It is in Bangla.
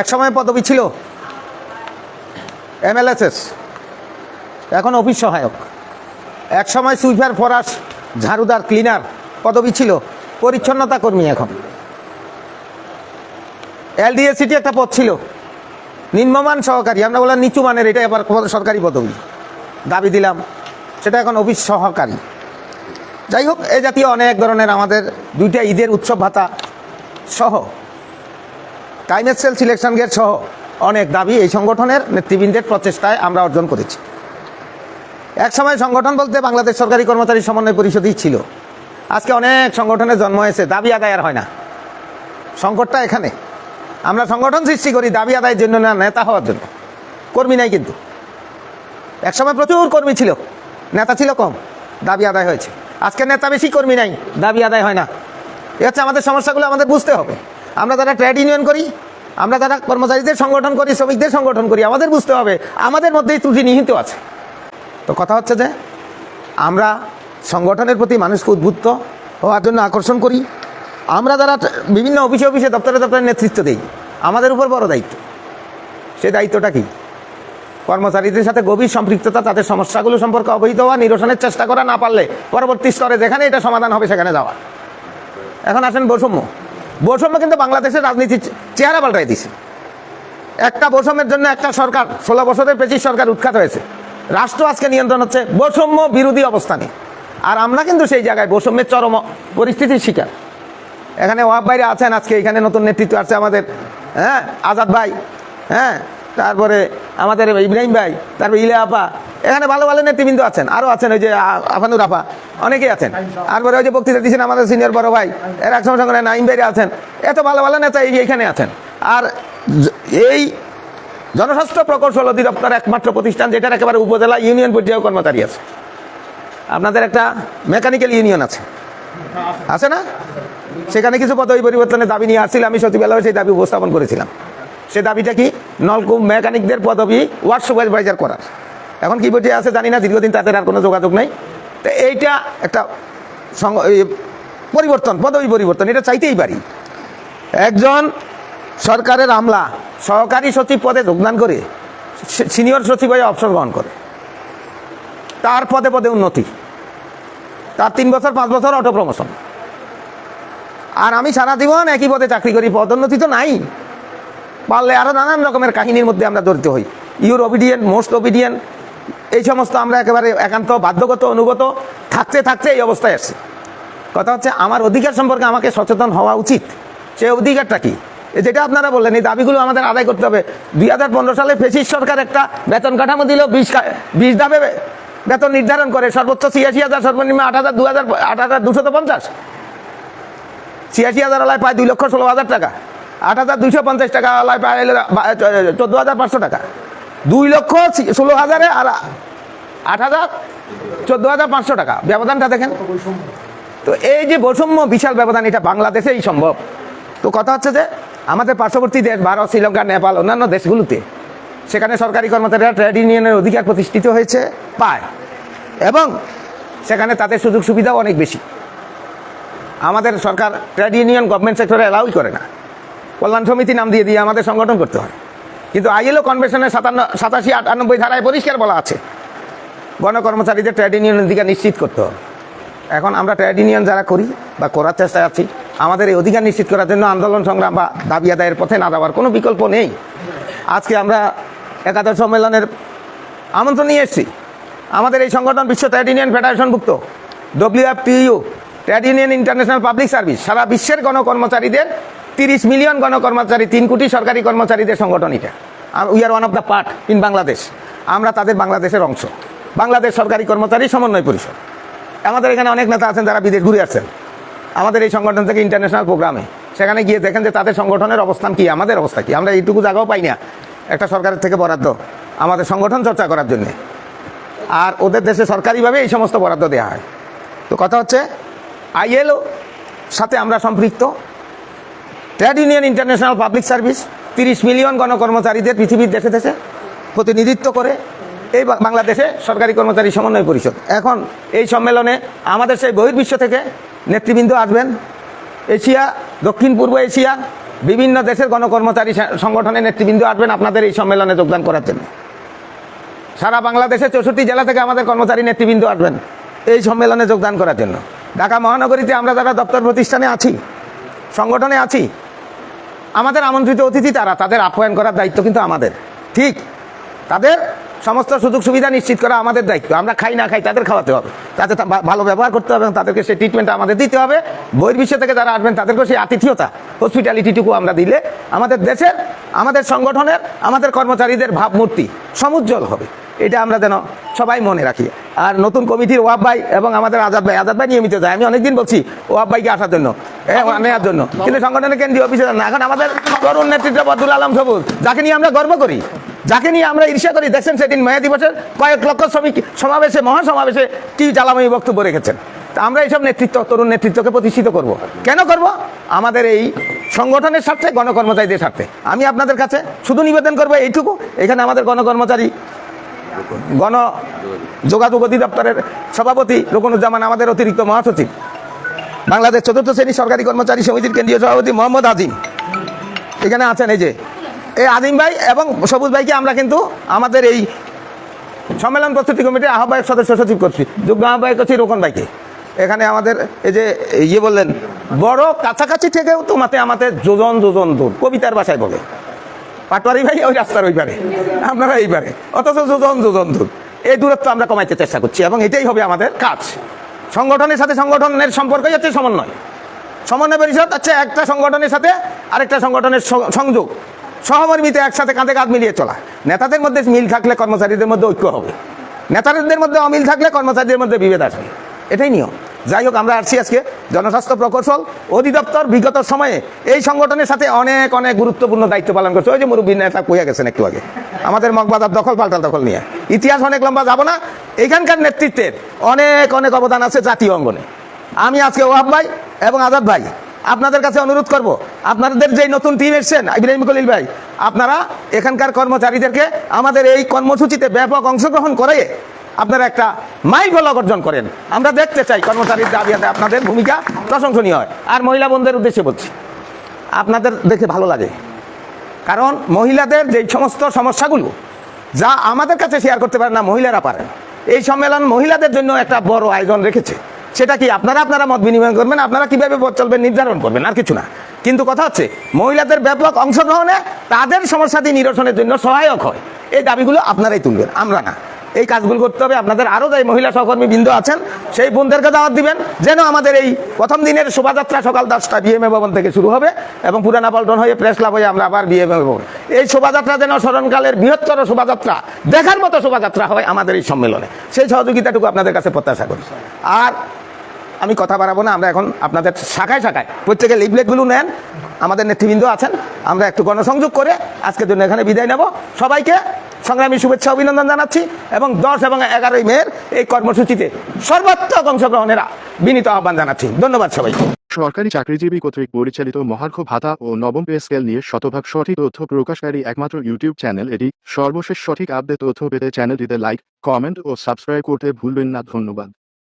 এক সময় পদবি ছিল। এমএলএসএস। এখন অফিস সহায়ক। এক সময় সুইপার ফরাস, ঝাড়ুদার ক্লিনার পদবি ছিল। পরিচ্ছন্নতা কর্মী এখন। এলডিএসিটি একটা পদ ছিল। নিম্নমান সহকারী, আমরা বললাম নিচু মানের, এটা এবার সরকারি পদবি। দাবি দিলাম, সেটা এখন অফিস সহকারী। যাই হোক, এ জাতীয় অনেক ধরনের আমাদের দুইটা ঈদের উৎসব ভাতা সহ টাইম সেল সিলেকশন গেট সহ অনেক দাবি এই সংগঠনের নেতৃবৃন্দের প্রচেষ্টায় আমরা অর্জন করেছি। এক সময় সংগঠন বলতে বাংলাদেশ সরকারি কর্মচারী সমন্বয় পরিষদই ছিল। আজকে অনেক সংগঠনের জন্ম হয়েছে, দাবি আদায় আর হয় না। সংকটটা এখানে। আমরা সংগঠন সৃষ্টি করি দাবি আদায়ের জন্য না, নেতা হওয়ার জন্য। কর্মী নাই কিন্তু। একসময় প্রচুর কর্মী ছিল, নেতা ছিল কম, দাবি আদায় হয়েছে। আজকে নেতা বেশি, কর্মী নাই, দাবি আদায় হয় না। এ হচ্ছে আমাদের সমস্যাগুলো আমাদের বুঝতে হবে। আমরা যারা ট্রেড ইউনিয়ন করি, আমরা যারা কর্মচারীদের সংগঠন করি, শ্রমিকদের সংগঠন করি, আমাদের বুঝতে হবে, আমাদের মধ্যেই ত্রুটি নিহিত আছে। তো কথা হচ্ছে যে, আমরা সংগঠনের প্রতি মানুষকে উদ্বুদ্ধ হওয়ার জন্য আকর্ষণ করি, আমরা যারা বিভিন্ন অফিসে অফিসে, দপ্তরে দপ্তরে নেতৃত্ব দিই, আমাদের উপর বড় দায়িত্ব। সেই দায়িত্বটা কি? কর্মচারীদের সাথে গভীর সম্পৃক্ততা, তাদের সমস্যাগুলো সম্পর্কে অবহিত হওয়া, নিরসনের চেষ্টা করা না পারলে পরবর্তী স্তরে যেখানে এটা সমাধান হবে, সেখানে যাওয়া। এখন আসেন বৈষম্য। বৈষম্য কিন্তু বাংলাদেশের রাজনীতির চেহারা পাল্টাই দিছে। একটা বৈষম্যের জন্য একটা সরকার, ষোলো বছরের পেছিস সরকার উৎখাত হয়েছে। রাষ্ট্র আজকে নিয়ন্ত্রণ হচ্ছে বৈষম্য বিরোধী অবস্থানে আর আমরা কিন্তু সেই জায়গায় বৈষম্যের চরম পরিস্থিতির শিকার। এখানে ওয়াব ভাইরা আছেন আজকে, এখানে নতুন নেতৃত্ব আছে আমাদের হ্যাঁ? আজাদ ভাই হ্যাঁ? তারপরে আমাদের ইব্রাহিম ভাই, তারপরে ইলে আপা এখানে ভালো ভালো নেতৃবৃন্দ আছেন আরও আছেন ওই যে আফানুর আপা অনেকেই আছেন। তারপরে ওই যে বক্তৃতা দিয়েছেন আমাদের সিনিয়র বড় ভাই, এর এক সঙ্গে সঙ্গে নাইম ভাইরা আছেন। এত ভালো ভালো নেতা এই এখানে আছেন। আর এই জনস্বাস্থ্য প্রকৌশল অধিদপ্তর একমাত্র প্রতিষ্ঠান যেটার একেবারে উপজেলা ইউনিয়ন পর্যায়ে কর্মচারী আছে। আপনাদের একটা মেকানিক্যাল ইউনিয়ন আছে। আছে না? সেখানে কিছু পদবি পরিবর্তনের দাবি নিয়ে আসছিল আমি সচিবালয়ে সেই দাবি উপস্থাপন করেছিলাম। সে দাবিটা কি? নলকূপ মেকানিকদের পদবি ওয়ার্ড সুপারভাইজার করার। এখন কি বলছে আছে জানি না, দীর্ঘদিন তাদের আর কোনো যোগাযোগ নেই। তো এইটা একটা পরিবর্তন, পদবি পরিবর্তন, এটা চাইতেই পারি। একজন সরকারের আমলা, সহকারী সচিব পদে যোগদান করে সিনিয়র সচিব হয়ে অবসর গ্রহণ করে। তার পদে পদে উন্নতি। তার তিন বছর, পাঁচ বছর অটো প্রমোশন আর আমি সারা জীবন একই পদে চাকরি করি, পদোন্নতি তো নাই। পারলে আরও নানান রকমের কাহিনীর মধ্যে আমরা জড়িত হই। ইউর ওবিডিয়েন্ট মোস্ট ওবিডিয়েন্ট এই সমস্ত আমরা একেবারে একান্ত, বাধ্যগত, অনুগত, থাকতে থাকতে এই অবস্থায় আসছি কথা হচ্ছে, আমার অধিকার সম্পর্কে আমাকে সচেতন হওয়া উচিত। সেই অধিকারটা কি? যেটা আপনারা বললেন, এই দাবিগুলো আমাদের আদায় করতে হবে। দুই হাজার পনেরো সালে ফেসিস সরকার একটা বেতন কাঠামো দিল, বিশ বিশ ধাপে বেতন নির্ধারণ করে, সর্বোচ্চ ছিয়াশি হাজার, সর্বনিম্ন আট হাজার, দু হাজার, আট হাজার দুশত পঞ্চাশ। ছিয়াশি হাজার আলায় পায় দুই লক্ষ ষোলো হাজার টাকা। আট হাজার দুইশো পঞ্চাশ টাকা আলায় পায় চোদ্দ হাজার পাঁচশো টাকা। দুই লক্ষ ষোলো হাজারে আর আট হাজার চোদ্দ হাজার পাঁচশো টাকা। ব্যবধানটা দেখেন। তো এই যে বৈষম্য বিশাল ব্যবধান, এটা বাংলাদেশেই সম্ভব। তো কথা হচ্ছে যে, আমাদের পার্শ্ববর্তী দেশ, ভারত, শ্রীলঙ্কা, নেপাল, অন্যান্য দেশগুলোতে, সেখানে সরকারি কর্মচারীরা ট্রেড ইউনিয়নের অধিকার প্রতিষ্ঠিত হয়েছে, পায়। এবং সেখানে তাদের সুযোগ সুবিধাও অনেক বেশি। আমাদের সরকার ট্রেড ইউনিয়ন গভর্নমেন্ট সেক্টরে অ্যালাউই করে না। কল্যাণ সমিতি নাম দিয়ে দিয়ে আমাদের সংগঠন করতে হয়। কিন্তু আইএলও কনভেনশনের সাতান্ন, সাতাশি, আটানব্বই ধারায় পরিষ্কার বলা আছে। গণকর্মচারীদের ট্রেড ইউনিয়নের অধিকার নিশ্চিত করতে হবে। এখন আমরা ট্রেড ইউনিয়ন যারা করি বা করার চেষ্টায় আছি, আমাদের এই অধিকার নিশ্চিত করার জন্য আন্দোলন সংগ্রাম বা দাবি আদায়ের পথে না যাওয়ার কোনো বিকল্প নেই। আজকে আমরা একাদশ সম্মেলনের আমন্ত্রণ নিয়ে এসেছি। আমাদের এই সংগঠন বিশ্ব trade union ফেডারেশনভুক্ত WFTU trade union international public service. সারা বিশ্বের গণকর্মচারীদের তিরিশ মিলিয়ন গণকর্মচারী, তিন কোটি সরকারি কর্মচারীদের সংগঠন এটা। We are one of the part in Bangladesh আমরা তাদের বাংলাদেশের অংশ। বাংলাদেশ সরকারি কর্মচারী, সমন্বয় পরিষদ। আমাদের এখানে অনেক নেতা আছেন যারা বিদেশ ঘুরে আসছেন। আমাদের এই সংগঠন থেকে ইন্টারন্যাশনাল প্রোগ্রামে সেখানে গিয়ে দেখেন যে তাদের সংগঠনের অবস্থান কি, আমাদের অবস্থা কি। আমরা এইটুকু জায়গাও পাই না। একটা সরকারের থেকে বরাদ্দ। আমাদের সংগঠন চর্চা করার জন্যে। আর ওদের দেশে সরকারিভাবে এই সমস্ত বরাদ্দ দেওয়া হয়। তো কথা হচ্ছে, আইএলও সাথে আমরা সম্পৃক্ত। Trade union international public service তিরিশ মিলিয়ন গণকর্মচারীদের পৃথিবীর দেশে দেশে প্রতিনিধিত্ব করে এই বাংলাদেশে সরকারি কর্মচারী সমন্বয় পরিষদ। এখন এই সম্মেলনে আমাদের সেই বহির্বিশ্ব থেকে নেতৃবৃন্দ আসবেন। এশিয়া, দক্ষিণ পূর্ব এশিয়া, বিভিন্ন দেশের গণকর্মচারী সংগঠনের নেতৃবৃন্দ আসবেন আপনাদের এই সম্মেলনে যোগদান করার জন্য। সারা বাংলাদেশের চৌষট্টি জেলা থেকে আমাদের কর্মচারী নেতৃবৃন্দ আসবেন এই সম্মেলনে যোগদান করার জন্য। ঢাকা মহানগরীতে আমরা যারা দপ্তর প্রতিষ্ঠানে আছি, সংগঠনে আছি আমাদের আমন্ত্রিত অতিথি তারা তাদের আপ্যায়ন করার দায়িত্ব কিন্তু আমাদের। ঠিক? তাদের সমস্ত সুযোগ সুবিধা নিশ্চিত করা আমাদের দায়িত্ব। আমরা খাই না খাই তাদের খাওয়াতে হবে। তাদের ভালো ব্যবহার করতে হবে এবং তাদেরকে সেই ট্রিটমেন্ট আমাদের দিতে হবে। বহির্বিশ্ব থেকে যারা আসবেন তাদেরকেও সেই আতিথ্যতা হসপিটালিটিটুকু আমরা দিলে আমাদের দেশের আমাদের সংগঠনের আমাদের কর্মচারীদের ভাবমূর্তি সমুজ্জ্বল হবে। এটা আমরা যেন সবাই মনে রাখি। আর নতুন কমিটির ওয়াব ভাই এবং আমাদের আজাদ ভাই আজাদ ভাই নিয়মিত যায়। আমি অনেকদিন বলছি ওয়াব ভাইকে আসার জন্য নেওয়ার জন্য। কিন্তু সংগঠনের কেন্দ্রীয় অফিসে না। এখন আমাদের তরুণ নেতৃত্ব বদুল আলম সবুজ যাকে নিয়ে আমরা গর্ব করি। যাকে নিয়ে আমরা ঈর্ষা করি দেখছেন সেদিন মেয়া দিবসের কয়েক লক্ষ শ্রমিক সমাবেশে, মহাসমাবেশে কি জ্বালাময়ী বক্তব্য রেখেছেন। তা আমরা এইসব নেতৃত্ব, তরুণ নেতৃত্বকে প্রতিষ্ঠিত করব। কেন করব? আমাদের এই সংগঠনের স্বার্থে, গণকর্মচারীদের স্বার্থে। আমি আপনাদের কাছে শুধু নিবেদন করব এইটুকু। এখানে আমাদের গণকর্মচারী, গণ যোগাযোগ অধিদপ্তরের সভাপতি রুকনুজ্জামান, আমাদের অতিরিক্ত মহাসচিব। বাংলাদেশ চতুর্থ শ্রেণি সরকারি কর্মচারী সমিতির কেন্দ্রীয় সভাপতি মোহাম্মদ আজিম। এখানে আছেন এই যে এই আদিম ভাই এবং সবুজ ভাইকে আমরা কিন্তু আমাদের এই সম্মেলন প্রস্তুতি কমিটির আহ্বায়ক সদস্য সচিব করছি। যোগ্য আহ্বায়ক করছি রোকন ভাইকে। এখানে আমাদের এই যে ইয়ে বললেন, বড় কাছাকাছি থেকেও তো মাতে আমাদের যোজন যোজন দূর, কবিতার ভাষায় বলে। পাটোয়ারি ভাই ওই রাস্তার ওই পারে, আপনারা এই পারে। অথচ যোজন যোজন দূর। এই দূরত্ব আমরা কমাইতে চেষ্টা করছি এবং এটাই হবে আমাদের কাজ। সংগঠনের সাথে সংগঠনের সম্পর্কই হচ্ছে সমন্বয়। সমন্বয় পরিষদ হচ্ছে একটা সংগঠনের সাথে আরেকটা সংগঠনের সংযোগ। সহমর্মিতে একসাথে কাঁধে কাঁধ মিলিয়ে চলা। নেতাদের মধ্যে মিল থাকলে কর্মচারীদের মধ্যে ঐক্য হবে। নেতাদের মধ্যে অমিল থাকলে কর্মচারীদের মধ্যে বিভেদ আসবে। এটাই নিয়ম। যাই হোক, আমরা আসছি আজকে জনস্বাস্থ্য প্রকৌশল অধিদপ্তর বিগত সময়ে এই সংগঠনের সাথে অনেক অনেক গুরুত্বপূর্ণ দায়িত্ব পালন করছে। ওই যে মুরব্বী নেতা কইয়া গেছেন একটু আগে। আমাদের মগবাজার দখল পাল্টাল দখল নিয়ে। ইতিহাস অনেক লম্বা, যাব না। এখানকার নেতৃত্বের অনেক অনেক অবদান আছে জাতীয় অঙ্গনে। আমি আজকে ওয়াব ভাই এবং আজাদ ভাই। আপনাদের কাছে অনুরোধ করব, আপনাদের যে নতুন টিম এসছেন, ইব্রাহিম কলিল ভাই, আপনারা এখানকার কর্মচারীদেরকে আমাদের এই কর্মসূচিতে ব্যাপক অংশগ্রহণ করে আপনারা একটা মাইল ফলক অর্জন করেন। আমরা দেখতে চাই কর্মচারীর দাবি আপনাদের ভূমিকা প্রশংসনীয় হয়। আর মহিলা বন্ধুদের উদ্দেশ্যে বলছি, আপনাদের দেখে ভালো লাগে। কারণ মহিলাদের যে সমস্ত সমস্যাগুলো, যা আমাদের কাছে শেয়ার করতে পারে না, মহিলারা পারেন। এই সম্মেলন মহিলাদের জন্য একটা বড় আয়োজন রেখেছে। সেটা কি আপনারা আপনারা মত বিনিময় করবেন? আপনারা কীভাবে পথ চলবেন? নির্ধারণ করবেন, আর কিছু না। কিন্তু কথা হচ্ছে, মহিলাদের ব্যাপক অংশগ্রহণে তাদের সমস্যাটি নিরসনের জন্য সহায়ক হয়। এই দাবিগুলো আপনারাই তুলবেন, আমরা না। এই কাজগুলো করতে হবে। আপনাদের আরও যাই মহিলা সহকর্মী বৃন্দ আছেন, সেই বোনদেরকে দাওয়াত দিবেন, যেন আমাদের এই প্রথম দিনের শোভাযাত্রা সকাল দশটা বিএমএ ভবন থেকে শুরু হবে এবং পুরানা পল্টন হয়ে প্রেস ক্লাব হয়ে আমরা আবার বিএমএ ভবন। এই শোভাযাত্রা যেন স্মরণকালের বৃহত্তর শোভাযাত্রা, দেখার মতো শোভাযাত্রা হয় আমাদের এই সম্মেলনে। সেই সহযোগিতাটুকু আপনাদের কাছে প্রত্যাশা করি। আর আমি কথা বাড়াবো না, আমরা এখন আপনাদের শাখায় শাখায়। প্রত্যেকে লিফলেটগুলো নেন, আমাদের নেতৃবৃন্দ আছেন, আমরা একটু গণসংযোগ করে আজকের জন্য এখানে বিদায় নেব। সবাইকে সংগ্রামী শুভেচ্ছা, অভিনন্দন জানাচ্ছি এবং দশ এবং এগারোই মেয়ের এই কর্মসূচিতে সর্বাত্মক অংশগ্রহণের বিনীত আহ্বান জানাচ্ছি। ধন্যবাদ সবাইকে। সরকারি চাকরিজীবী কর্তৃক পরিচালিত মহার্ঘ ভাতা ও নবম পে স্কেল নিয়ে শতভাগ সঠিক তথ্য প্রকাশকারী একমাত্র ইউটিউব চ্যানেল এটি। সর্বশেষ সঠিক আপডেট তথ্য পেতে চ্যানেলটিতে লাইক, কমেন্ট ও সাবস্ক্রাইব করতে ভুলবেন না। ধন্যবাদ।